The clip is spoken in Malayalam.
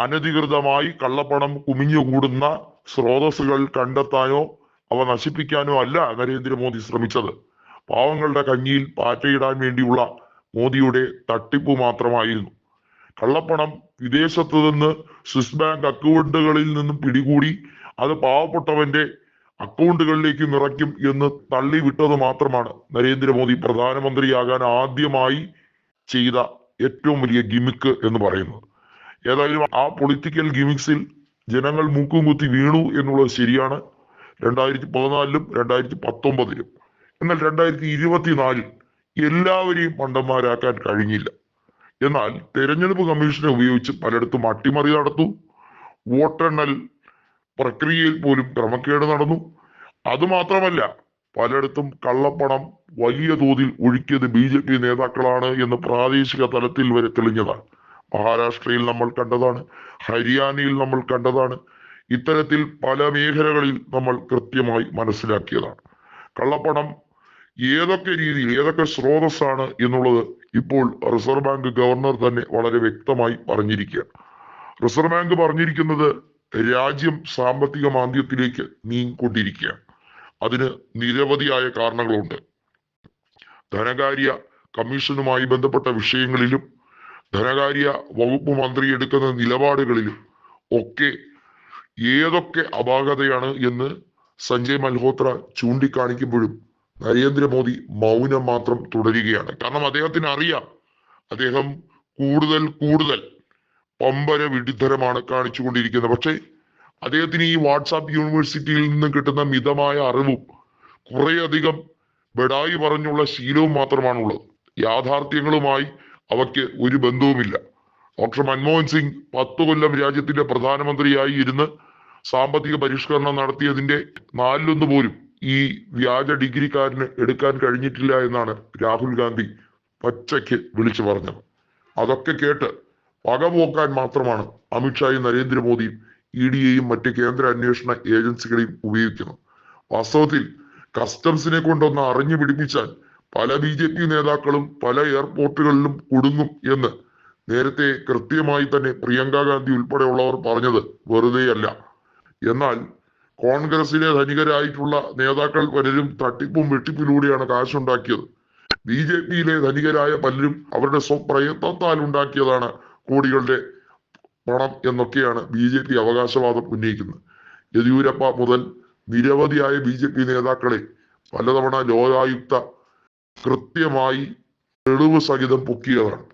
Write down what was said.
അനധികൃതമായി കള്ളപ്പണം കുമിഞ്ഞുകൂടുന്ന സ്രോതസ്സുകൾ കണ്ടെത്താനോ അവ നശിപ്പിക്കാനോ അല്ല നരേന്ദ്രമോദി ശ്രമിച്ചത്. പാവങ്ങളുടെ കഞ്ഞിയിൽ പാറ്റയിടാൻ വേണ്ടിയുള്ള മോദിയുടെ തട്ടിപ്പ് മാത്രമായിരുന്നു. കള്ളപ്പണം വിദേശത്തു നിന്ന് സ്വിസ് ബാങ്ക് അക്കൗണ്ടുകളിൽ നിന്നും പിടികൂടി അത് പാവപ്പെട്ടവന്റെ അക്കൗണ്ടുകളിലേക്ക് നിറയ്ക്കും എന്ന് തള്ളിവിട്ടത് മാത്രമാണ് നരേന്ദ്രമോദി പ്രധാനമന്ത്രിയാകാൻ ആദ്യമായി ചെയ്ത ഏറ്റവും വലിയ ഗിമിക്ക് എന്ന് പറയുന്നത്. ഏതായാലും ആ പൊളിറ്റിക്കൽ ഗിമിക്സിൽ ജനങ്ങൾ മൂക്കും കുത്തി വീണു എന്നുള്ളത് ശരിയാണ്. രണ്ടായിരത്തി പതിനാലിലും രണ്ടായിരത്തി പത്തൊമ്പതിലും എന്നാൽ രണ്ടായിരത്തി ഇരുപത്തിനാലിൽ എല്ലാവരെയും മണ്ടന്മാരാക്കാൻ കഴിഞ്ഞില്ല. എന്നാൽ തെരഞ്ഞെടുപ്പ് കമ്മീഷനെ ഉപയോഗിച്ച് പലയിടത്തും അട്ടിമറി നടത്തു വോട്ടെണ്ണൽ പ്രക്രിയയിൽ പോലും ക്രമക്കേട് നടന്നു. അതുമാത്രമല്ല പലയിടത്തും കള്ളപ്പണം വലിയ തോതിൽ ഒഴുക്കിയത് ബി നേതാക്കളാണ് എന്ന് പ്രാദേശിക തലത്തിൽ വരെ തെളിഞ്ഞതാണ്. മഹാരാഷ്ട്രയിൽ നമ്മൾ കണ്ടതാണ് ഹരിയാനയിൽ നമ്മൾ കണ്ടതാണ് ഇത്തരത്തിൽ പല മേഖലകളിൽ നമ്മൾ കൃത്യമായി മനസ്സിലാക്കിയതാണ്. കള്ളപ്പണം ഏതൊക്കെ രീതിയിൽ ഏതൊക്കെ സ്രോതസ്സാണ് എന്നുള്ളത് ഇപ്പോൾ റിസർവ് ബാങ്ക് ഗവർണർ തന്നെ വളരെ വ്യക്തമായി പറഞ്ഞിരിക്കുകയാണ്. റിസർവ് ബാങ്ക് പറഞ്ഞിരിക്കുന്നത് രാജ്യം സാമ്പത്തിക മാന്ദ്യത്തിലേക്ക് നീങ്ങിക്കൊണ്ടിരിക്കുകയാണ്. അതിന് നിരവധിയായ കാരണങ്ങളുണ്ട്. ധനകാര്യ കമ്മീഷനുമായി ബന്ധപ്പെട്ട വിഷയങ്ങളിലും ധനകാര്യ വകുപ്പ് മന്ത്രി എടുക്കുന്ന നിലപാടുകളിൽ ഒക്കെ ഏതൊക്കെ അപാകതയാണ് എന്ന് സഞ്ജയ് മൽഹോത്ര ചൂണ്ടിക്കാണിക്കുമ്പോഴും നരേന്ദ്രമോദി മൗനം മാത്രം തുടരുകയാണ്. കാരണം അദ്ദേഹത്തിന് അറിയാം അദ്ദേഹം കൂടുതൽ കൂടുതൽ പമ്പര വിഡിത്തരമാണ് കാണിച്ചുകൊണ്ടിരിക്കുന്നത്. പക്ഷേ അദ്ദേഹത്തിന് ഈ വാട്സാപ്പ് യൂണിവേഴ്സിറ്റിയിൽ നിന്ന് കിട്ടുന്ന മിതമായ അറിവും കുറേയധികം ബെടായി പറഞ്ഞുള്ള ശീലവും മാത്രമാണുള്ളത്. യാഥാർത്ഥ്യങ്ങളുമായി അവയ്ക്ക് ഒരു ബന്ധവുമില്ല. ഡോക്ടർ മൻമോഹൻ സിംഗ് പത്തു കൊല്ലം രാജ്യത്തിന്റെ പ്രധാനമന്ത്രിയായി ഇരുന്ന് സാമ്പത്തിക പരിഷ്കരണം നടത്തിയതിന്റെ നാലിലൊന്ന് പോലും ഈ വ്യാജ ഡിഗ്രിക്കാരന് എടുക്കാൻ കഴിഞ്ഞിട്ടില്ല എന്നാണ് രാഹുൽ ഗാന്ധി പച്ചയ്ക്ക് വിളിച്ചു പറഞ്ഞത്. അതൊക്കെ കേട്ട് പകപോക്കാൻ മാത്രമാണ് അമിത്ഷായും നരേന്ദ്രമോദിയും ഇ ഡിയെയും മറ്റ് കേന്ദ്ര അന്വേഷണ ഏജൻസികളെയും ഉപയോഗിക്കുന്നത്. വാസ്തവത്തിൽ കസ്റ്റംസിനെ കൊണ്ടൊന്ന് അറിഞ്ഞു പിടിപ്പിച്ചാൽ പല ബി ജെ പി നേതാക്കളും പല എയർപോർട്ടുകളിലും കുടുങ്ങും എന്ന് നേരത്തെ കൃത്യമായി തന്നെ പ്രിയങ്ക ഗാന്ധി ഉൾപ്പെടെയുള്ളവർ പറഞ്ഞത് വെറുതെയല്ല. എന്നാൽ കോൺഗ്രസിലെ ധനികരായിട്ടുള്ള നേതാക്കൾ പലരും തട്ടിപ്പും വെട്ടിപ്പിലൂടെയാണ് കാശുണ്ടാക്കിയത്. ബി ജെ പിയിലെ ധനികരായ പലരും അവരുടെ സ്വപ്രയത്നത്താൽ ഉണ്ടാക്കിയതാണ് കോടികളുടെ പണം എന്നൊക്കെയാണ് ബി ജെ പി അവകാശവാദം ഉന്നയിക്കുന്നത്. യെദ്യൂരപ്പ മുതൽ നിരവധിയായ ബി ജെ പി നേതാക്കളെ പലതവണ ലോകായുക്ത കൃത്യമായി തെളിവ് സഹിതം പൊക്കിയതാണ്